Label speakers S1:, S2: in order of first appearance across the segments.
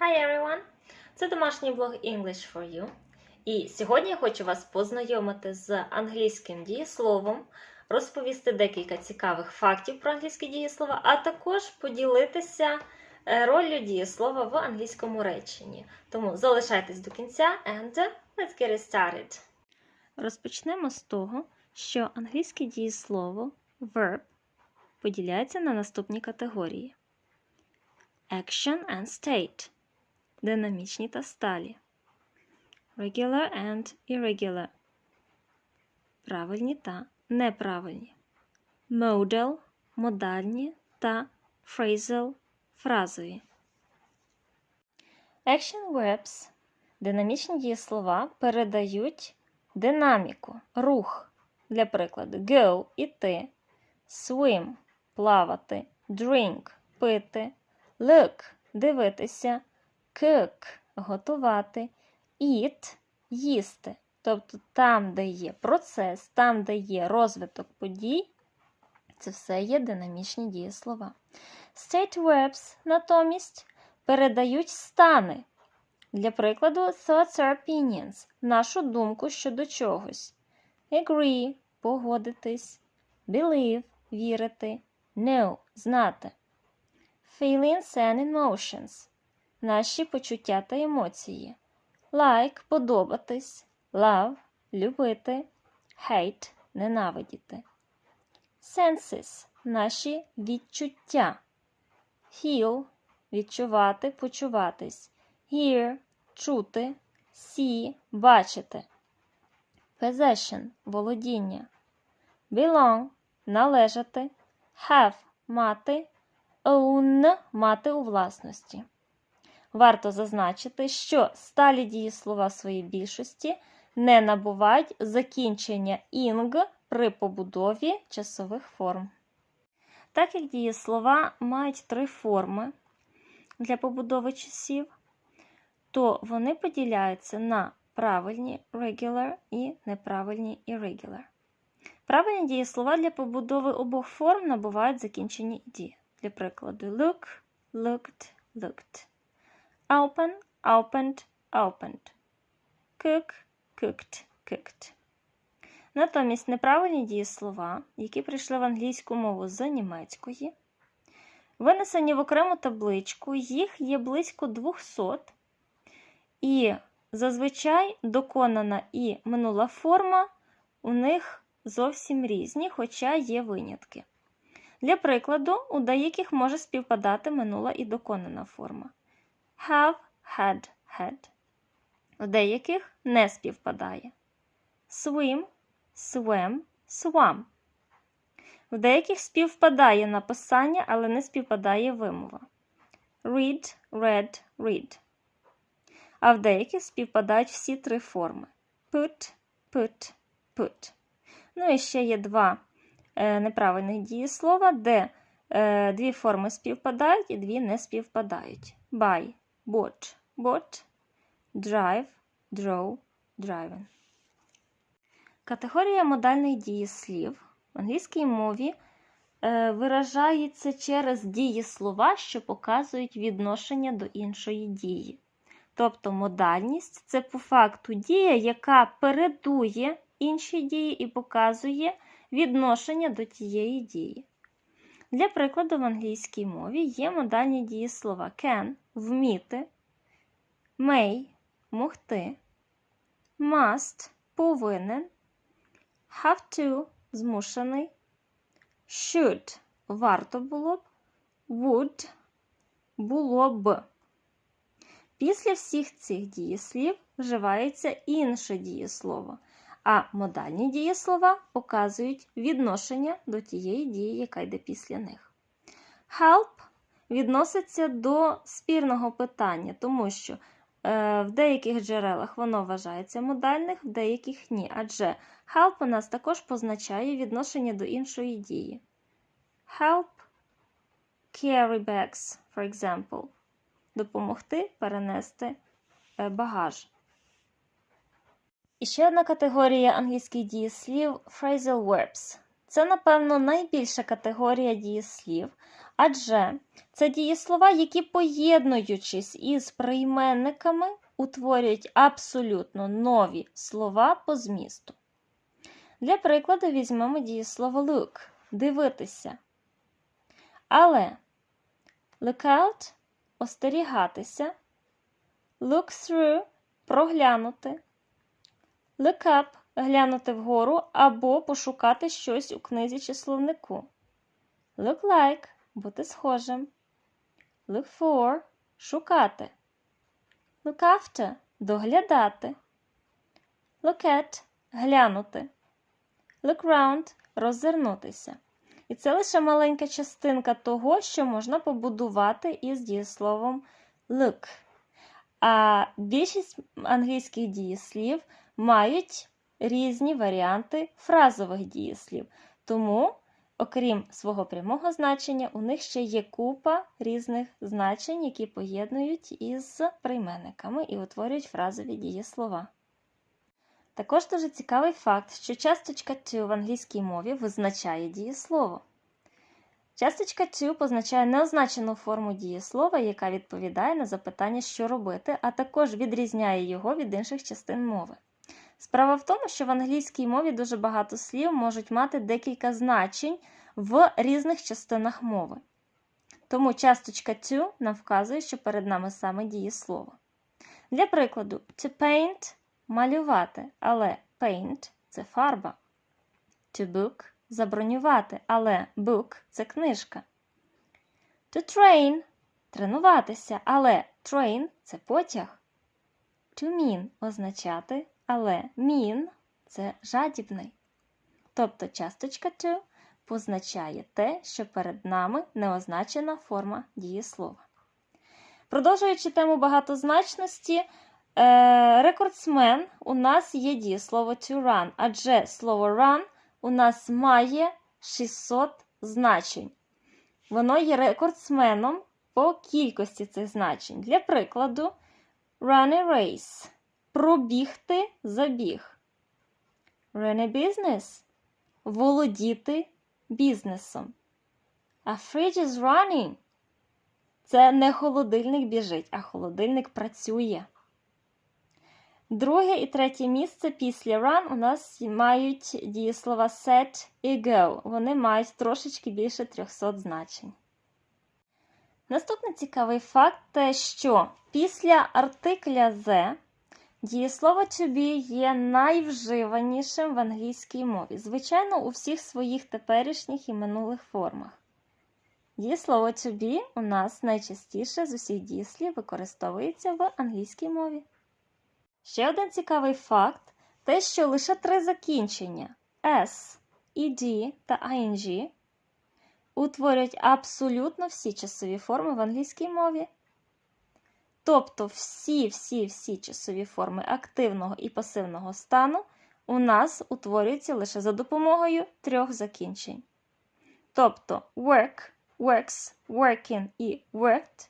S1: Hi everyone! Це домашній блог English for You. І сьогодні я хочу вас познайомити з англійським дієсловом, розповісти декілька цікавих фактів про англійське дієслово, а також поділитися е, роллю дієслова в англійському реченні. Тому залишайтесь до кінця and let's get it started. Розпочнемо з того, що англійське дієслово verb поділяється на наступні категорії: Action and state динамічні та сталі. Regular and irregular. Правильні та неправильні. Modal модальні та phrasal фразові. Action verbs динамічні дієслова передають динаміку, рух. Для прикладу, go іти, swim плавати, drink пити, look дивитися, cook готувати, eat їсти. Тобто там, де є процес, там, де є розвиток подій, це все є динамічні дієслова. State verbs натомість передають стани. Для прикладу, thoughts or opinions нашу думку щодо чогось. Agree погодитись, believe вірити, know знати. Feelings and emotions наші почуття та емоції. Like подобатись, love любити, hate ненавидіти. Senses наші відчуття. Feel відчувати, почуватись. Hear чути, see бачити. Possession володіння. Belong належати. Have мати. Own мати у власності. Варто зазначити, що сталі дієслова своєї більшості не набувають закінчення ing при побудові часових форм. Так як дієслова мають три форми для побудови часів, то вони поділяються на правильні regular і неправильні irregular. Правильні дієслова для побудови обох форм набувають закінчення «ді». Для прикладу, look, looked, looked. Open, opened, opened. Cook, cooked, cooked. Натомість неправильні дієслова, які прийшли в англійську мову з німецької, винесені в окрему табличку, їх є близько 200, і зазвичай доконана і минула форма у них зовсім різні, хоча є винятки. Для прикладу, у деяких може співпадати минула і доконана форма. Have, had, had. У деяких не співпадає. Swim, swam, swam. В деяких співпадає написання, але не співпадає вимова. Read, read, read. А в деяких співпадають всі три форми: put, put, put. Ну і ще є два е, неправильних дієслова, де е, дві форми співпадають і дві не співпадають. Buy, bought, bought, drive, drove, driven. Категорія модальних дієслів в англійській мові е, виражається через дієслова, що показують відношення до іншої дії. Тобто модальність це по факту дія, яка передує іншій дії і показує відношення до тієї дії. Для прикладу, в англійській мові є модальні дієслова can вміти, may могти, must повинен, have to змушений, should варто було б, would було б. Після всіх цих дієслів вживається інше дієслово, а модальні дієслова показують відношення до тієї дії, яка йде після них. Help відноситься до спірного питання, тому що е, в деяких джерелах воно вважається модальних, в деяких ні. Адже help у нас також позначає відношення до іншої дії. Help carry bags, for example. Допомогти перенести е, багаж. І ще одна категорія англійських дієслів phrasal verbs. це, напевно, найбільша категорія дієслів, адже це дієслова, які, поєднуючись із прийменниками, утворюють абсолютно нові слова по змісту. Для прикладу візьмемо дієслово look дивитися. Але look out остерігатися, look through проглянути, look up глянути вгору або пошукати щось у книзі чи словнику. Look like бути схожим. Look for шукати. Look after доглядати. Look at глянути. Look round роззирнутися. І це лише маленька частинка того, що можна побудувати із дієсловом look. А більшість англійських дієслів мають різні варіанти фразових дієслів. Тому, окрім свого прямого значення, у них ще є купа різних значень, які поєднують із прийменниками і утворюють фразові дієслова. Також дуже цікавий факт, що часточка to в англійській мові визначає дієслово. Часточка to позначає неозначену форму дієслова, яка відповідає на запитання, що робити, а також відрізняє його від інших частин мови. Справа в тому, що в англійській мові дуже багато слів можуть мати декілька значень в різних частинах мови. Тому часточка to нам вказує, що перед нами саме дієслово. Для прикладу, to paint малювати, але paint це фарба. To book забронювати, але book це книжка. To train тренуватися, але train це потяг. To mean означати, але mean це жадібний. Тобто часточка to позначає те, що перед нами неозначена форма дієслова. Продовжуючи тему багатозначності, е, рекордсмен у нас є дієслово to run, адже слово run у нас має 600 значень. Воно є рекордсменом по кількості цих значень. Для прикладу, run a race пробігти забіг. Run a business володіти бізнесом. A fridge is running. Це не холодильник біжить, а холодильник працює. Друге і третє місце після run у нас мають дієслова set і go. Вони мають трошечки більше 300 значень. Наступний цікавий факт те, що після артикля the дієслово to be є найвживанішим в англійській мові. Звичайно, у всіх своїх теперішніх і минулих формах. Дієслово to be у нас найчастіше з усіх дієслів використовується в англійській мові. Ще один цікавий факт те, що лише три закінчення S, ED та ING утворюють абсолютно всі часові форми в англійській мові. Тобто всі-всі-всі часові форми активного і пасивного стану у нас утворюються лише за допомогою трьох закінчень. Тобто work, works, working і worked.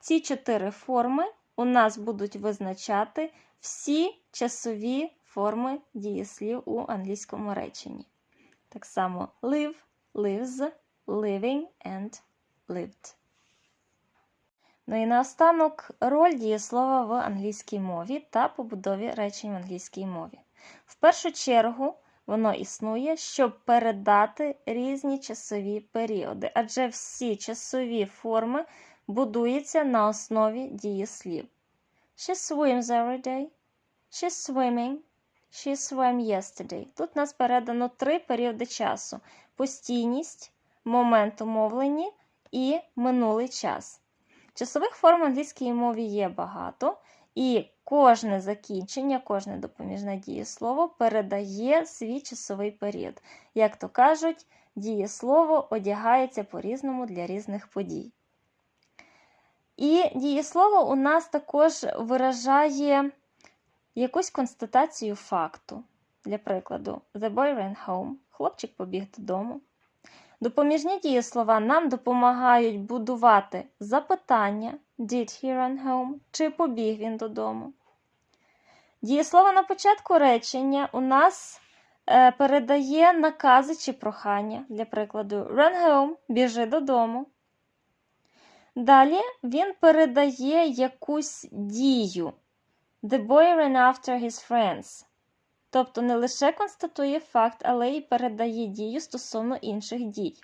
S1: Ці чотири форми у нас будуть визначати всі часові форми дієслів у англійському реченні. Так само live, lives, living and lived. Ну і наостанок роль дієслова в англійській мові та побудові речень в англійській мові. В першу чергу воно існує, щоб передати різні часові періоди, адже всі часові форми будуються на основі дієслів. She swims every day. She's swimming. She swam yesterday. Тут нас передано три періоди часу: постійність, момент умовлені і минулий час. Часових форм в англійській мові є багато, і кожне закінчення, кожне допоміжне дієслово передає свій часовий період. Як то кажуть, дієслово одягається по-різному для різних подій. І дієслово у нас також виражає якусь констатацію факту. Для прикладу, The boy ran home. Хлопчик побіг додому. Допоміжні дієслова нам допомагають будувати запитання Did he run home? Чи побіг він додому? Дієслова на початку речення у нас е, передає накази чи прохання. Для прикладу, run home, біжи додому. Далі він передає якусь дію. The boy ran after his friends. Тобто не лише констатує факт, але й передає дію стосовно інших дій.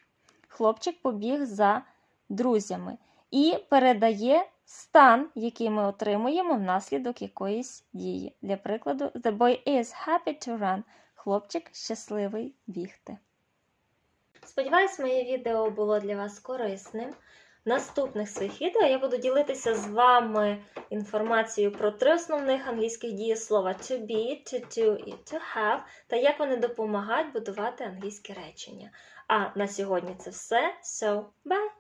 S1: Хлопчик побіг за друзями і передає стан, який ми отримуємо внаслідок якоїсь дії. Для прикладу, The boy is happy to run. Хлопчик щасливий бігти. Сподіваюсь, моє відео було для вас корисним. Наступних своїх відео я буду ділитися з вами інформацією про три основних англійських дієслова to be, to do і to have, та як вони допомагають будувати англійські речення. А на сьогодні це все. So, bye!